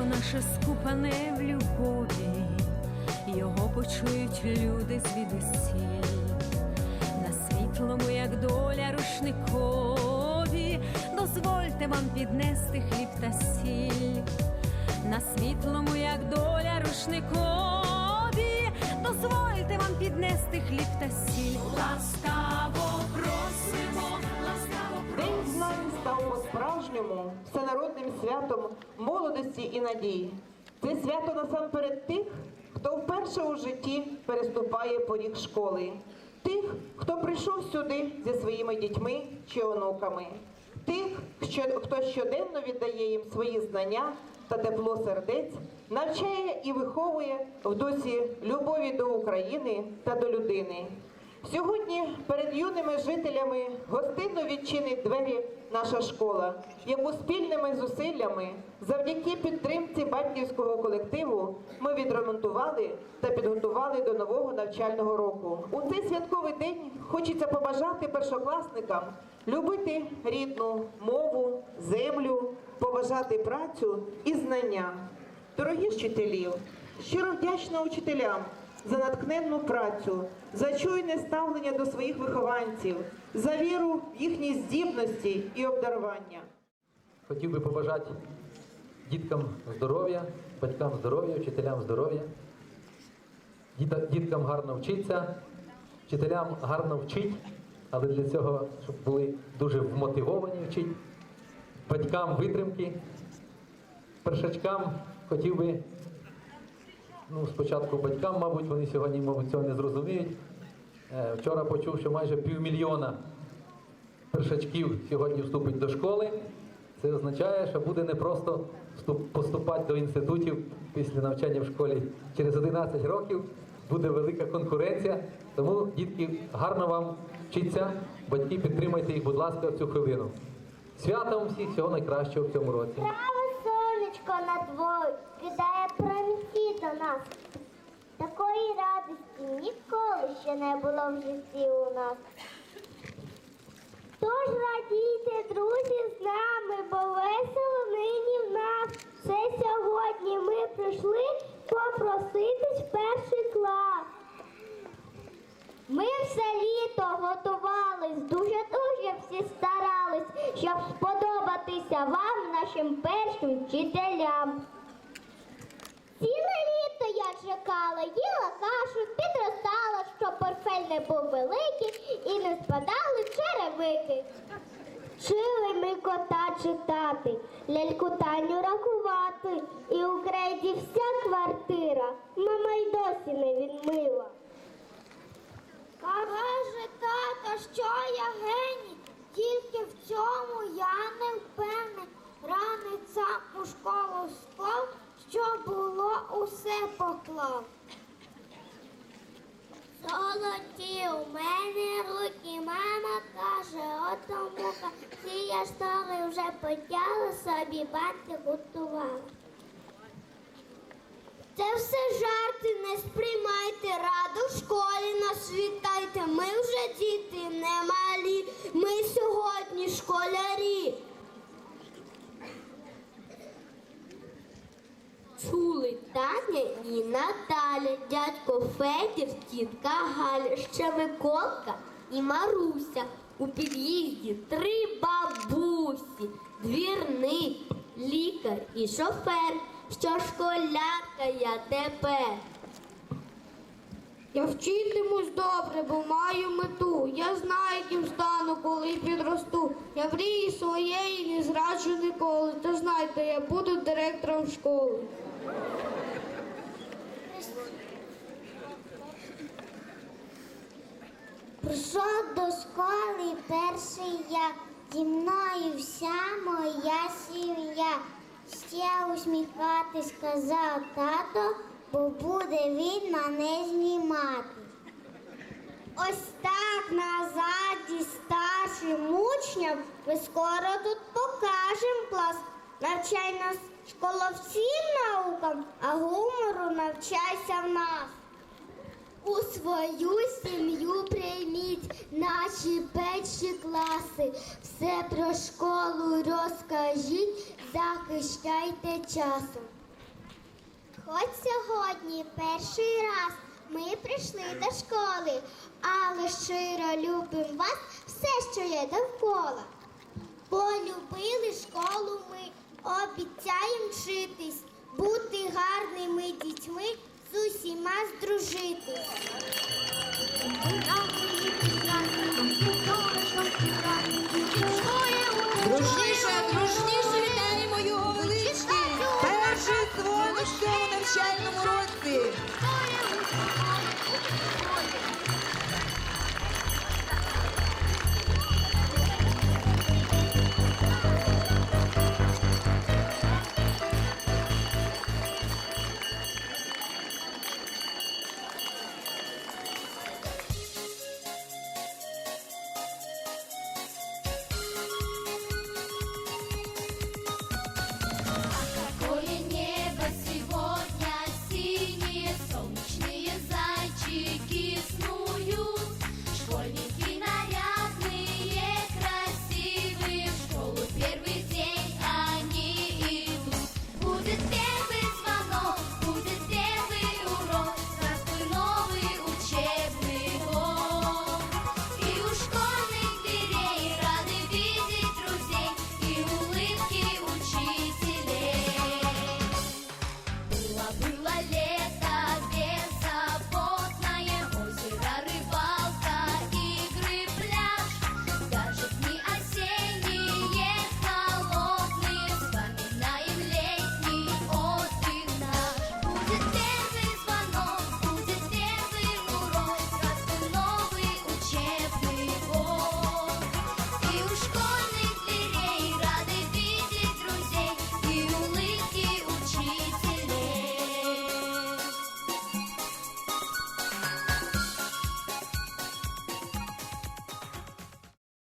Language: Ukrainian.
слово наше скупане в любові, його почують люди звідусіль. На світлому, як доля рушникові, дозвольте вам піднести хліб та сіль. На світлому, як доля рушникові, дозвольте вам піднести хліб та сіль. Ласкаво по-справжньому всенародним святом молодості і надії. Це свято насамперед тих, хто вперше у житті переступає поріг школи, тих, хто прийшов сюди зі своїми дітьми чи онуками, тих, хто щоденно віддає їм свої знання та тепло сердець, навчає і виховує в дусі любові до України та до людини. Сьогодні перед юними жителями гостинно відчинить двері наша школа, яку спільними зусиллями, завдяки підтримці батьківського колективу, ми відремонтували та підготували до нового навчального року. У цей святковий день хочеться побажати першокласникам любити рідну мову, землю, поважати працю і знання. Дорогі вчителів, щиро вдячна учителям за натхненну працю, за чуйне ставлення до своїх вихованців, за віру в їхні здібності і обдарування. Хотів би побажати діткам здоров'я, батькам здоров'я, вчителям здоров'я, діткам гарно вчитися, вчителям гарно вчить, але для цього, щоб були дуже вмотивовані вчити, батькам витримки, першачкам хотів би, ну, спочатку батькам, мабуть, вони сьогодні, мабуть, цього не зрозуміють. Е, Вчора почув, що майже півмільйона першачків сьогодні вступить до школи. Це означає, що буде не просто поступати до інститутів після навчання в школі через 11 років. Буде велика конкуренція. Тому, дітки, гарно вам вчиться. Батьки, підтримайте їх, будь ласка, в цю хвилину. Святом всіх всього найкращого в цьому році. Право сонечко над дворі кидає промінці до нас. Такої радості ніколи ще не було в житті у нас. Тож радійте, друзі, з нами, бо весело нині в нас. Це сьогодні ми прийшли попроситись в перший клас. Ми все літо готувались, дуже-дуже всі старались, щоб сподобатися вам, нашим першим вчителям. Ціле чекала, їла кашу, підростала, щоб портфель не був великий і не спадали черевики. Вчили ми кота читати, ляльку Таню рахувати, і у крейді вся квартира, мама й досі не відмила. Каже тато, що я геній, тільки в цьому я не впевнений. Ранець сам у школу склав, що було усе. Золоті у мене руки, мама каже, ото мука, ці я штори вже потяла, собі банки готувала. Це все жарти, не сприймайте, раду в школі нас вітайте. Ми вже діти не малі, ми сьогодні школярі. Таня і Наталя, дядько Федір, тітка Галя, ще Миколка і Маруся. У під'їзді три бабусі, двірник, лікар і шофер, що школярка я тепер. Я вчитимусь добре, бо маю мету. Я знаю, ким стану, коли підросту. Я мрії своєї не зраджу ніколи. Та знайте, я буду директором школи. Прийшов до школи перший я, зі мною вся моя сім'я. Ще усміхатись сказав тато, бо буде він мене знімати. Ось так назаді старшим учням ми скоро тут покажем клас. Навчай нас школа всім наукам, а гумору навчайся в нас. У свою сім'ю прийміть наші перші класи. Все про школу розкажіть, захищайте часом. Хоч сьогодні перший раз ми прийшли до школи, але щиро любимо вас все, що є довкола. Полюбили школу ми, обіцяєм вчитись, бути гарними дітьми, з усіма здружити. Ура, мої пісня,